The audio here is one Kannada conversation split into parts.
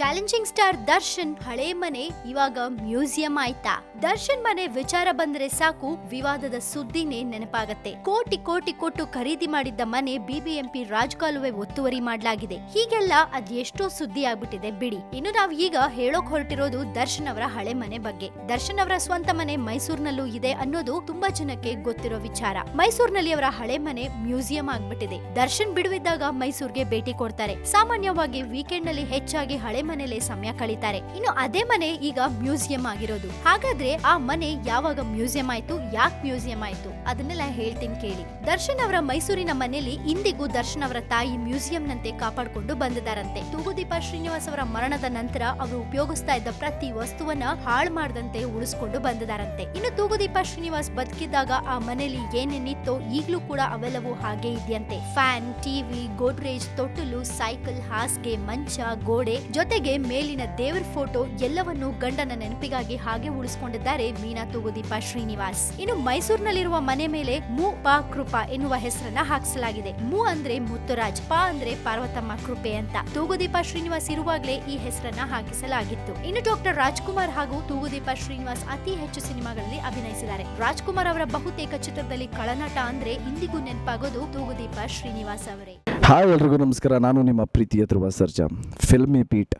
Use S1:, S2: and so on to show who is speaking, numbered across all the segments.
S1: ಚಾಲೆಂಜಿಂಗ್ ಸ್ಟಾರ್ ದರ್ಶನ್ ಹಳೆ ಮನೆ, ಇವಾಗ ಮ್ಯೂಸಿಯಂ ಆಯ್ತಾ? ದರ್ಶನ್ ಮನೆ ವಿಚಾರ ಬಂದ್ರೆ ಸಾಕು, ವಿವಾದದ ಸುದ್ದಿನೇ ನೆನಪಾಗತ್ತೆ. ಕೋಟಿ ಕೋಟಿ ಕೊಟ್ಟು ಖರೀದಿ ಮಾಡಿದ್ದ ಮನೆ ಬಿಬಿಎಂಪಿ ರಾಜಕಾಲುವೆ ಒತ್ತುವರಿ ಮಾಡಲಾಗಿದೆ. ಹೀಗೆಲ್ಲ ಅದ್ ಎಷ್ಟೋ ಸುದ್ದಿ ಆಗ್ಬಿಟ್ಟಿದೆ ಬಿಡಿ. ಇನ್ನು ನಾವ್ ಈಗ ಹೇಳೋಕ್ ಹೊರಟಿರೋದು ದರ್ಶನ್ ಅವರ ಹಳೆ ಮನೆ ಬಗ್ಗೆ. ದರ್ಶನ್ ಅವರ ಸ್ವಂತ ಮನೆ ಮೈಸೂರಿನಲ್ಲೂ ಇದೆ ಅನ್ನೋದು ತುಂಬಾ ಜನಕ್ಕೆ ಗೊತ್ತಿರೋ ವಿಚಾರ. ಮೈಸೂರಿನಲ್ಲಿ ಅವರ ಹಳೆ ಮನೆ ಮ್ಯೂಸಿಯಂ ಆಗ್ಬಿಟ್ಟಿದೆ. ದರ್ಶನ್ ಬಿಡುವಿದ್ದಾಗ ಮೈಸೂರಿಗೆ ಭೇಟಿ ಕೊಡ್ತಾರೆ. ಸಾಮಾನ್ಯವಾಗಿ ವೀಕೆಂಡ್ನಲ್ಲಿ ಹೆಚ್ಚಾಗಿ ಹಳೆ ಮನೆಯಲ್ಲೇ ಸಮಯ ಕಳೀತಾರೆ. ಇನ್ನು ಅದೇ ಮನೆ ಈಗ ಮ್ಯೂಸಿಯಂ ಆಗಿರೋದು. ಹಾಗಾದ್ರೆ ಆ ಮನೆ ಯಾವಾಗ ಮ್ಯೂಸಿಯಂ ಆಯ್ತು, ಯಾಕೆ ಮ್ಯೂಸಿಯಂ ಆಯ್ತು? ಅದನ್ನೆಲ್ಲ ಹೇಳ್ತೀನಿ ಕೇಳಿ. ದರ್ಶನ್ ಅವರ ಮೈಸೂರಿನ ಮನೆಯಲ್ಲಿ ಇಂದಿಗೂ ದರ್ಶನ್ ಅವರ ತಾಯಿ ಮ್ಯೂಸಿಯಂ ನಂತೆ ಕಾಪಾಡಿಕೊಂಡು ಬಂದಿದ್ದಾರಂತೆ. ತೂಗುದೀಪ ಶ್ರೀನಿವಾಸ್ ಅವರ ಮರಣದ ನಂತರ ಅವರು ಉಪಯೋಗಿಸ್ತಾ ಇದ್ದ ಪ್ರತಿ ವಸ್ತುವನ್ನ ಹಾಳು ಮಾಡದಂತೆ ಉಳಿಸ್ಕೊಂಡು ಬಂದಿದ್ದಾರಂತೆ. ಇನ್ನು ತೂಗುದೀಪ ಶ್ರೀನಿವಾಸ್ ಬದುಕಿದ್ದಾಗ ಆ ಮನೆಯಲ್ಲಿ ಏನೇನಿತ್ತೋ ಈಗಲೂ ಕೂಡ ಅವೆಲ್ಲವೂ ಹಾಗೆ ಇದೆಯಂತೆ. ಫ್ಯಾನ್ ಟಿವಿ ಗೋಡ್ರೇಜ್, ತೊಟ್ಟಲು, ಸೈಕಲ್, ಹಾಸಿಗೆ, ಮಂಚ, ಗೋಡೆ ಜೊತೆಗೆ ಮೇಲಿನ ದೇವರ ಫೋಟೋ ಎಲ್ಲವನ್ನು ಗಂಡನ ನೆನಪಿಗಾಗಿ ಹಾಗೆ ಉಳಿಸಿಕೊಂಡಿದ್ದಾರೆ ಮೀನಾ ತೂಗುದೀಪ ಶ್ರೀನಿವಾಸ್. ಇನ್ನು ಮೈಸೂರಿನಲ್ಲಿರುವ ಮನೆ ಮೇಲೆ ಮು, ಪಾ, ಕೃಪಾ ಎನ್ನುವ ಹೆಸರನ್ನ ಹಾಕಿಸಲಾಗಿದೆ. ಮು ಅಂದ್ರೆ ಮುತ್ತುರಾಜ್, ಪಾ ಅಂದ್ರೆ ಪಾರ್ವತಮ್ಮ ಕೃಪೆ ಅಂತ. ತೂಗುದೀಪ ಶ್ರೀನಿವಾಸ್ ಇರುವಾಗಲೇ ಈ ಹೆಸರನ್ನ ಹಾಕಿಸಲಾಗಿತ್ತು. ಇನ್ನು ಡಾಕ್ಟರ್ ರಾಜ್ಕುಮಾರ್ ಹಾಗೂ ತೂಗುದೀಪ ಶ್ರೀನಿವಾಸ್ ಅತಿ ಹೆಚ್ಚು ಸಿನಿಮಾಗಳಲ್ಲಿ ಅಭಿನಯಿಸಿದ್ದಾರೆ. ರಾಜ್ಕುಮಾರ್ ಅವರ ಬಹುತೇಕ ಚಿತ್ರದಲ್ಲಿ ಕಳನಟ ಅಂದ್ರೆ ಇಂದಿಗೂ ನೆನಪಾಗೋದು ತೂಗುದೀಪ ಶ್ರೀನಿವಾಸ್ ಅವರೇ.
S2: ಹಾಯ್ ಎಲ್ರಿಗೂ ನಮಸ್ಕಾರ. ನಾನು ನಿಮ್ಮ ಪ್ರೀತಿಯ ಧ್ರುವ ಸರ್ಜಾ. ಫಿಲ್ಮಿ ಬೀಟ್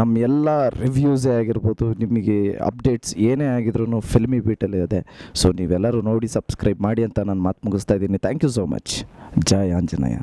S2: ನಮ್ಮ ಎಲ್ಲ ರಿವ್ಯೂಸೇ ಆಗಿರ್ಬೋದು, ನಿಮಗೆ ಅಪ್ಡೇಟ್ಸ್ ಏನೇ ಆಗಿದ್ರು ಫಿಲ್ಮಿ ಬೀಟಲ್ಲಿ ಇದೆ. ಸೊ ನೀವೆಲ್ಲರೂ ನೋಡಿ ಸಬ್ಸ್ಕ್ರೈಬ್ ಮಾಡಿ ಅಂತ ನಾನು ಮಾತು ಮುಗಿಸ್ತಾ ಇದ್ದೀನಿ. Thank you so much Jaya Anjaneya.